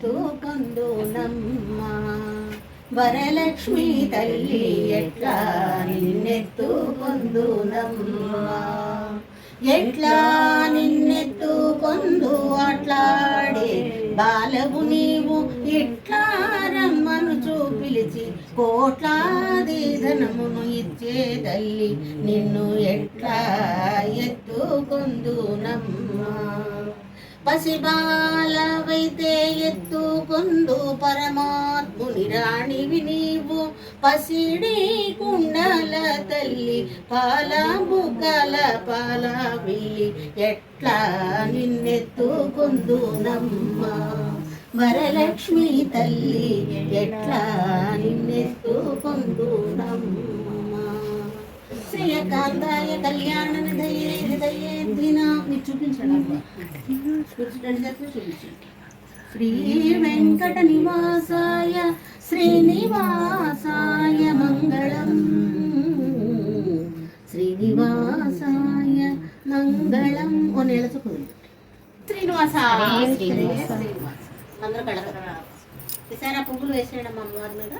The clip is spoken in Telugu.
నిన్నెత్తుకొందునమ్మ వరలక్ష్మి తల్లి ఎట్లా నిన్నెత్తుకొందునమ్మ. ఎట్లా నిన్నెత్తుకొందు అట్లాడే బాలవు నీవు ఎట్లా రమ్మను పిలిచి కోట్లాది ధనమును ఇచ్చే తల్లి నిన్ను ఎట్లా ఎత్తుకొందునమ్మా. పసిబాలవైతే ఎత్తుకొందు పరమాత్ముని రాణివి నీవు. పసిడి కుండల తల్లి పాలాంబు బుగ్గల పాలావి ఎట్లా ఎట్లా నిన్నెత్తుకొందు నమ్మ వరలక్ష్మి తల్లి ఎట్లా నిన్నెత్తుకొందు నమ్మ శ్రీయకాంతాయ కళ్యాణ నిధయే హృదయే ద్వినా మీరు చూపించండి శ్రీ వెంకట నివాసాయ శ్రీనివాసాయ మంగళం. శ్రీనివాసాయ మంగళం. ఓ నెల శ్రీనివాస శ్రీనివాస. అందరూ కడగ ఈసారి ఆ పువ్వులు వేసేయడం అమ్మవారి మీద.